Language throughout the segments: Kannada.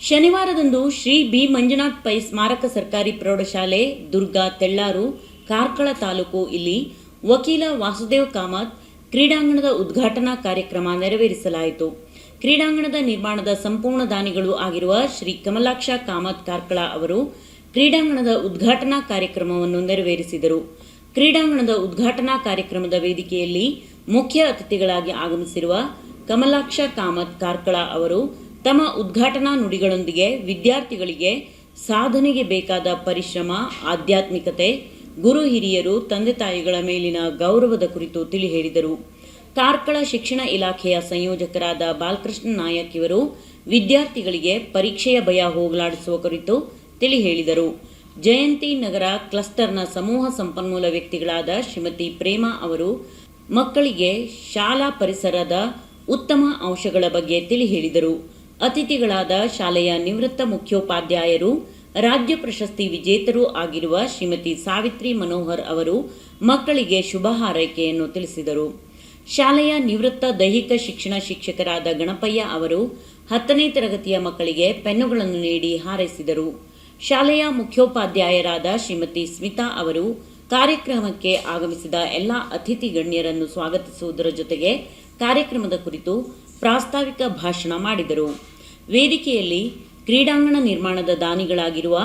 ಶನಿವಾರದಂದು ಶ್ರೀ ಬಿ. ಮಂಜುನಾಥ್ ಪೈ ಸ್ಮಾರಕ ಸರ್ಕಾರಿ ಪ್ರೌಢಶಾಲೆ, ದುರ್ಗಾ, ತೆಳ್ಳಾರು, ಕಾರ್ಕಳ ತಾಲೂಕು ಇಲ್ಲಿ ವಕೀಲ ವಾಸುದೇವ್ ಕಾಮತ್ ಕ್ರೀಡಾಂಗಣದ ಉದ್ಘಾಟನಾ ಕಾರ್ಯಕ್ರಮ ನೆರವೇರಿಸಲಾಯಿತು. ಕ್ರೀಡಾಂಗಣದ ನಿರ್ಮಾಣದ ಸಂಪೂರ್ಣ ದಾನಿಗಳು ಆಗಿರುವ ಶ್ರೀ ಕಮಲಾಕ್ಷ ಕಾಮತ್ ಕಾರ್ಕಳ ಅವರು ಕ್ರೀಡಾಂಗಣದ ಉದ್ಘಾಟನಾ ಕಾರ್ಯಕ್ರಮವನ್ನು ನೆರವೇರಿಸಿದರು. ಕ್ರೀಡಾಂಗಣದ ಉದ್ಘಾಟನಾ ಕಾರ್ಯಕ್ರಮದ ವೇದಿಕೆಯಲ್ಲಿ ಮುಖ್ಯ ಅತಿಥಿಗಳಾಗಿ ಆಗಮಿಸಿರುವ ಕಮಲಾಕ್ಷ ಕಾಮತ್ ಕಾರ್ಕಳ ಅವರು ತಮ್ಮ ಉದ್ಘಾಟನಾ ನುಡಿಗಳೊಂದಿಗೆ ವಿದ್ಯಾರ್ಥಿಗಳಿಗೆ ಸಾಧನೆಗೆ ಬೇಕಾದ ಪರಿಶ್ರಮ, ಆಧ್ಯಾತ್ಮಿಕತೆ, ಗುರು ಹಿರಿಯರು, ತಂದೆ ತಾಯಿಗಳ ಮೇಲಿನ ಗೌರವದ ಕುರಿತು ತಿಳಿ ಹೇಳಿದರು ಕಾರ್ಕಳ ಶಿಕ್ಷಣ ಇಲಾಖೆಯ ಸಂಯೋಜಕರಾದ ಬಾಲಕೃಷ್ಣ ನಾಯಕ್ ಇವರು ವಿದ್ಯಾರ್ಥಿಗಳಿಗೆ ಪರೀಕ್ಷೆಯ ಭಯ ಹೋಗಲಾಡಿಸುವ ಕುರಿತು ತಿಳಿ ಹೇಳಿದರು ಜಯಂತಿ ನಗರ ಕ್ಲಸ್ಟರ್ನ ಸಮೂಹ ಸಂಪನ್ಮೂಲ ವ್ಯಕ್ತಿಗಳಾದ ಶ್ರೀಮತಿ ಪ್ರೇಮಾ ಅವರು ಮಕ್ಕಳಿಗೆ ಶಾಲಾ ಪರಿಸರದ ಉತ್ತಮ ಅಂಶಗಳ ಬಗ್ಗೆ ತಿಳಿ ಹೇಳಿದರು ಅತಿಥಿಗಳಾದ ಶಾಲೆಯ ನಿವೃತ್ತ ಮುಖ್ಯೋಪಾಧ್ಯಾಯರು, ರಾಜ್ಯ ಪ್ರಶಸ್ತಿ ವಿಜೇತರೂ ಆಗಿರುವ ಶ್ರೀಮತಿ ಸಾವಿತ್ರಿ ಮನೋಹರ್ ಅವರು ಮಕ್ಕಳಿಗೆ ಶುಭ ಹಾರೈಕೆಯನ್ನು ತಿಳಿಸಿದರು. ಶಾಲೆಯ ನಿವೃತ್ತ ದೈಹಿಕ ಶಿಕ್ಷಣ ಶಿಕ್ಷಕರಾದ ಗಣಪಯ್ಯ ಅವರು ಹತ್ತನೇ ತರಗತಿಯ ಮಕ್ಕಳಿಗೆ ಪೆನ್ನುಗಳನ್ನು ನೀಡಿ ಹಾರೈಸಿದರು. ಶಾಲೆಯ ಮುಖ್ಯೋಪಾಧ್ಯಾಯರಾದ ಶ್ರೀಮತಿ ಸ್ಮಿತಾ ಅವರು ಕಾರ್ಯಕ್ರಮಕ್ಕೆ ಆಗಮಿಸಿದ ಎಲ್ಲ ಅತಿಥಿ ಗಣ್ಯರನ್ನು ಸ್ವಾಗತಿಸುವುದರ ಜೊತೆಗೆ ಕಾರ್ಯಕ್ರಮದ ಕುರಿತು ಪ್ರಾಸ್ತಾವಿಕ ಭಾಷಣ ಮಾಡಿದರು. ವೇದಿಕೆಯಲ್ಲಿ ಕ್ರೀಡಾಂಗಣ ನಿರ್ಮಾಣದ ದಾನಿಗಳಾಗಿರುವ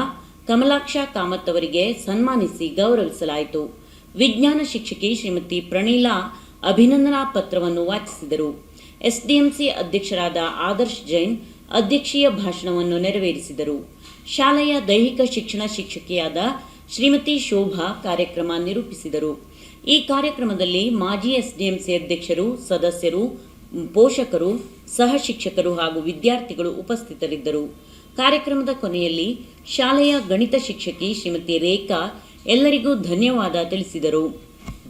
ಕಮಲಾಕ್ಷ ಕಾಮತ್ ಅವರಿಗೆ ಸನ್ಮಾನಿಸಿ ಗೌರವಿಸಲಾಯಿತು. ವಿಜ್ಞಾನ ಶಿಕ್ಷಕಿ ಶ್ರೀಮತಿ ಪ್ರಣೀಲಾ ಅಭಿನಂದನಾ ಪತ್ರವನ್ನು ವಾಚಿಸಿದರು. ಎಸ್ಡಿಎಂಸಿ ಅಧ್ಯಕ್ಷರಾದ ಆದರ್ಶ್ ಜೈನ್ ಅಧ್ಯಕ್ಷೀಯ ಭಾಷಣವನ್ನು ನೆರವೇರಿಸಿದರು. ಶಾಲೆಯ ದೈಹಿಕ ಶಿಕ್ಷಣ ಶಿಕ್ಷಕಿಯಾದ ಶ್ರೀಮತಿ ಶೋಭಾ ಕಾರ್ಯಕ್ರಮ ನಿರೂಪಿಸಿದರು. ಈ ಕಾರ್ಯಕ್ರಮದಲ್ಲಿ ಮಾಜಿ ಎಸ್ಡಿಎಂಸಿ ಅಧ್ಯಕ್ಷರು, ಸದಸ್ಯರು, ಪೋಷಕರು ಸಹ ಶಿಕ್ಷಕರು ಹಾಗೂ ವಿದ್ಯಾರ್ಥಿಗಳು ಉಪಸ್ಥಿತರಿದ್ದರು. ಕಾರ್ಯಕ್ರಮದ ಕೊನೆಯಲ್ಲಿ ಶಾಲೆಯ ಗಣಿತ ಶಿಕ್ಷಕಿ ಶ್ರೀಮತಿ ರೇಖಾ ಎಲ್ಲರಿಗೂ ಧನ್ಯವಾದ ತಿಳಿಸಿದರು.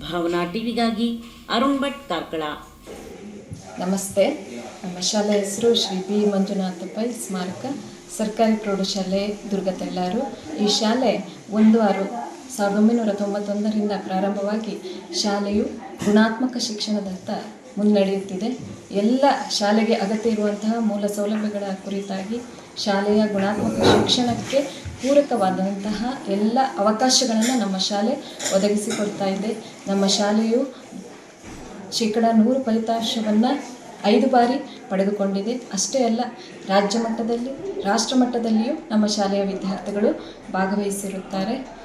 ಭಾವನಾ ಟಿವಿಗಾಗಿ ಅರುಣ್ ಭಟ್ ಕಾರ್ಕಳ. ನಮಸ್ತೆ. ನಮ್ಮ ಶಾಲೆ ಹೆಸರು ಶ್ರೀ ಬಿ ಮಂಜುನಾಥ ಪೈ ಸ್ಮಾರಕ, ಸರ್ಕಾರಿ ಪ್ರೌಢಶಾಲೆ ದುರ್ಗ ತೆಳ್ಳಾರು ಈ ಶಾಲೆ ಒಂದು ಆರು ಸಾವಿರದ ಒಂಬೈನೂರ ತೊಂಬತ್ತೊಂದರಿಂದ ಪ್ರಾರಂಭವಾಗಿ ಶಾಲೆಯು ಗುಣಾತ್ಮಕ ಶಿಕ್ಷಣದತ್ತ ಮುನ್ನಡೆಯುತ್ತಿದೆ. ಎಲ್ಲ ಶಾಲೆಗೆ ಅಗತ್ಯ ಇರುವಂತಹ ಮೂಲ ಸೌಲಭ್ಯಗಳ ಕುರಿತಾಗಿ ಶಾಲೆಯ ಗುಣಾತ್ಮಕ ಶಿಕ್ಷಣಕ್ಕೆ ಪೂರಕವಾದಂತಹ ಎಲ್ಲ ಅವಕಾಶಗಳನ್ನು ನಮ್ಮ ಶಾಲೆ ಒದಗಿಸಿಕೊಡ್ತಾ ಇದೆ. ನಮ್ಮ ಶಾಲೆಯು ಶೇಕಡ ನೂರು ಫಲಿತಾಂಶವನ್ನು ಐದು ಬಾರಿ ಪಡೆದುಕೊಂಡಿದೆ. ಅಷ್ಟೇ ಅಲ್ಲ, ರಾಜ್ಯ ಮಟ್ಟದಲ್ಲಿ, ರಾಷ್ಟ್ರ ಮಟ್ಟದಲ್ಲಿಯೂ ನಮ್ಮ ಶಾಲೆಯ ವಿದ್ಯಾರ್ಥಿಗಳು ಭಾಗವಹಿಸಿರುತ್ತಾರೆ.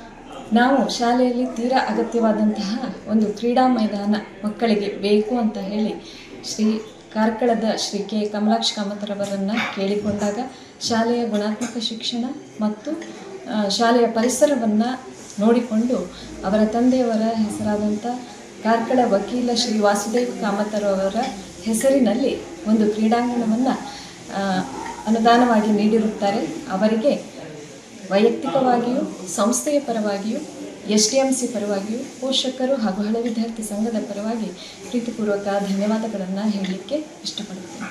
ನಾವು ಶಾಲೆಯಲ್ಲಿ ತೀರಾ ಅಗತ್ಯವಾದಂತಹ ಒಂದು ಕ್ರೀಡಾ ಮೈದಾನ ಮಕ್ಕಳಿಗೆ ಬೇಕು ಅಂತ ಹೇಳಿ ಶ್ರೀ ಕಾರ್ಕಳದ ಶ್ರೀ ಕೆ ಕಮಲಾಕ್ಷ ಕಾಮತರವರನ್ನು ಕೇಳಿಕೊಂಡಾಗ ಶಾಲೆಯ ಗುಣಾತ್ಮಕ ಶಿಕ್ಷಣ ಮತ್ತು ಶಾಲೆಯ ಪರಿಸರವನ್ನು ನೋಡಿಕೊಂಡು ಅವರ ತಂದೆಯವರ ಹೆಸರಾದಂಥ ಕಾರ್ಕಳ ವಕೀಲ ಶ್ರೀ ವಾಸುದೇವ ಕಾಮತರವರ ಹೆಸರಿನಲ್ಲಿ ಒಂದು ಕ್ರೀಡಾಂಗಣವನ್ನು ಅನುದಾನವಾಗಿ ನೀಡಿರುತ್ತಾರೆ. ಅವರಿಗೆ ವೈಯಕ್ತಿಕವಾಗಿಯೂ, ಸಂಸ್ಥೆಯ ಪರವಾಗಿಯೂ, ಎಸ್ ಡಿ ಎಂ ಸಿ ಪರವಾಗಿಯೂ, ಪೋಷಕರು ಹಾಗೂ ಹಳೆ ವಿದ್ಯಾರ್ಥಿ ಸಂಘದ ಪರವಾಗಿ ಪ್ರೀತಿಪೂರ್ವಕ ಧನ್ಯವಾದಗಳನ್ನು ಹೇಳಲಿಕ್ಕೆ ಇಷ್ಟಪಡುತ್ತೇನೆ.